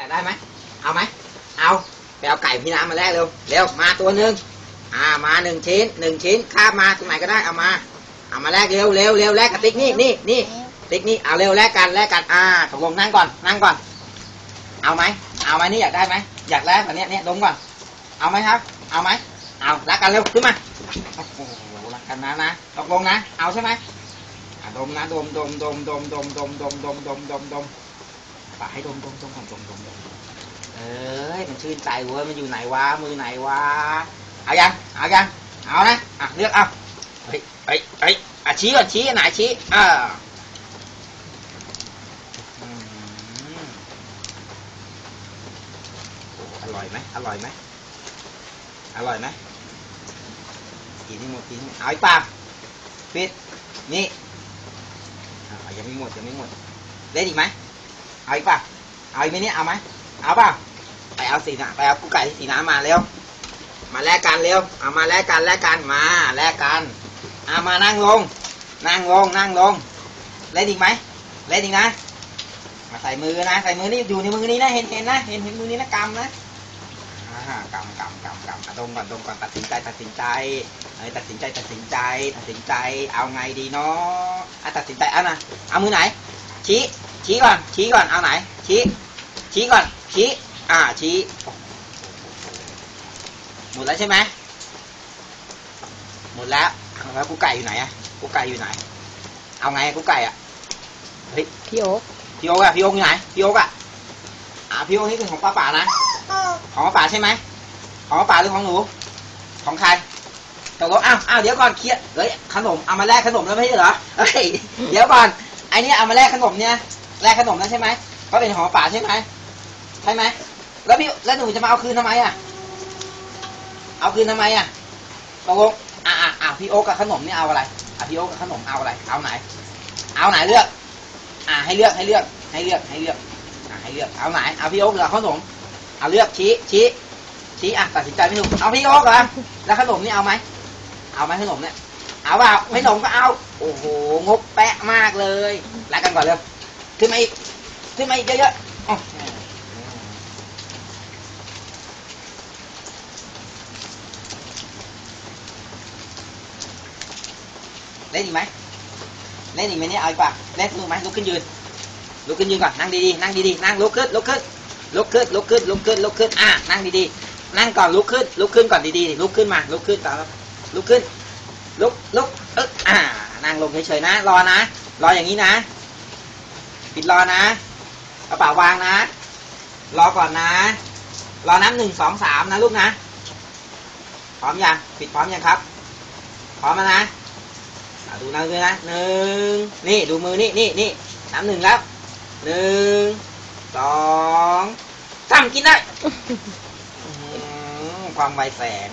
อยากได้ไหม เอาไหม เอาไปเอาไก่พี่น้ำมาแลกเร็ว เร็ว มาตัวหนึ่งอ่า มาหนึ่งชิ้นหนึ่งชิ้นข้ามาตรงไหนก็ได้ เอามา เอามาแลกเร็วเร็วเร็วแลกกับติ๊กนี่นี่นี่ติ๊กนี่ เอาเร็วแลกกันแลกกัน อ่าตกลงนั่งก่อน นั่งก่อน เอาไหม เอาไหมนี่อยากได้ไหม อยากแลกแบบนี้เนี่ยดมก่อน เอาไหมครับ เอาไหม เอารักกันเร็วขึ้นมา โอ้โหรักกันนะนะ ตกลงนะ เอาใช่ไหมดมนะดมดมดมดมดมดมดมดมดมดมดม ปะให้ดมดมดมก่อนดมดมดมเอ้ยมันชื่นใจเว้ยมันอยู่ไหนวะมือไหนวะเอายังเอายังเอานะอะเลือกเอาเฮ้ยเฮ้ยเฮ้ยอะชี้ก่อนชี้อันไหนชี้อออืมอร่อยไหมอร่อยไหมอร่อยไหมกินให้หมดกินให้หมดเอาอีกปล่าปิดนี่อะยังไม่หมดยังไม่หมดเล่นอีกไหม เอาอีกเปล่าเอาอีกไหมเนี่ย เอาไหมเอาเปล่าไปเอาสีน้ำไปเอากุ๊กไก่สีน้ำมาเร็ว มาแลกกันเร็ว เอามาแลกกันแลกกันมาแลกกัน เอามานั่งลง นั่งลงนั่งลง เล่นอีกไหมเล่นอีกนะ มาใส่มือนะ ใส่มือนี่อยู่ในมือนี้นะ เห็นเห็นนะ เห็นเห็นมือนี้นะกำนะอ่ากำกำกำกำอะดมก่อนดมก่อนตัดสินใจตัดสินใจเอ้ยตัดสินใจตัดสินใจตัดสินใจเอาไงดีเนาะอะตัดสินใจเอานะเอามือไหนชี้ ชี้ก่อน ชี้ก่อน เอาไหน ชี้ ชี้ก่อน ชี้ อ่า ชี้ หมดแล้วใช่ไหม หมดแล้วเอาแล้วกูไก่อยู่ไหนอะกูไก่อยู่ไหน เอาไงกูไก่อะเฮ้ย พี่โอ๊คพี่โอ๊กอะพี่โอ๊กอยู่ไหน พี่โอ๊กอะอ่า พี่โอ๊กนี่คือของป้าป๋านะ ของป้าป๋าใช่ไหม ของป้าป๋าหรือของหนู ของใครตกลงอ้าวอ้าวเดี๋ยวก่อนเคลียร์เฮ้ยขนมเอามาแลกขนมแล้วไม่ใช่เหรอเฮ้ยเดี๋ยวก่อนไอ้นี่เอามาแลกขนมเนี่ย แลกขนมแล้วใช่ไหมก็เป็นขอป้าใช่ไหมใช่ไหมแล้วพี่แล้วหนูจะมาเอาคืนทำไมอะ เอาคืนทำไมอะตกลงอ่าอ่าอ่าพี่โอ๊กกับขนมเนี่ยเอาอะไรอะพี่โอ๊กกับขนมเอาอะไร เอาไหน เอาไหนเลือก อ่าให้เลือกให้เลือก ให้เลือกให้เลือกอ่าให้เลือกเอาไหนเอาพี่โอ๊กหรือขนมเอาเลือกชี้ชี้ชี้อะตัดสินใจไม่ถูกเอาพี่โอ๊กเหรอแล้วขนมนี่เอาไหมเอาไหมขนมเนี่ยเอาเปล่าไม่ขนมก็เอา โอ้โหงบแปะมากเลยรักกันก่อนเร็ว ขึ้นมาอีก ขึ้นมาอีกเยอะๆอ๋อเล่นอีกไหมเล่นอีกไหมเนี่ยเอาอีกป่ะเล่นสนุกไหมลุกขึ้นยืน ลุกขึ้นยืนก่อน นั่งดีๆ นั่งดีๆ นั่งลุกขึ้น ลุกขึ้น ลุกขึ้น ลุกขึ้น ลุกขึ้น ลุกขึ้น อะ นั่งดีๆ นั่งก่อน ลุกขึ้น ลุกขึ้นก่อนดีๆ ลุกขึ้นมา ลุกขึ้นต่อลุกขึ้น ลุก ลุก เอ๊ะอ่า นั่งลงเฉยๆนะ รอนะ รออย่างนี้นะ ปิดรอนะกระเป๋าวางนะ รอก่อนนะ รอน้ำหนึ่งสองสามนะลูกนะ พร้อมยังปิดพร้อมยังครับ พร้อมแล้วนะอะดูนะดูนะหนึ่งนี่ดูมือนี่นี่นี่น้ำหนึ่งแล้วหนึ่งสองสามกินได้อื้อหือความไวแสง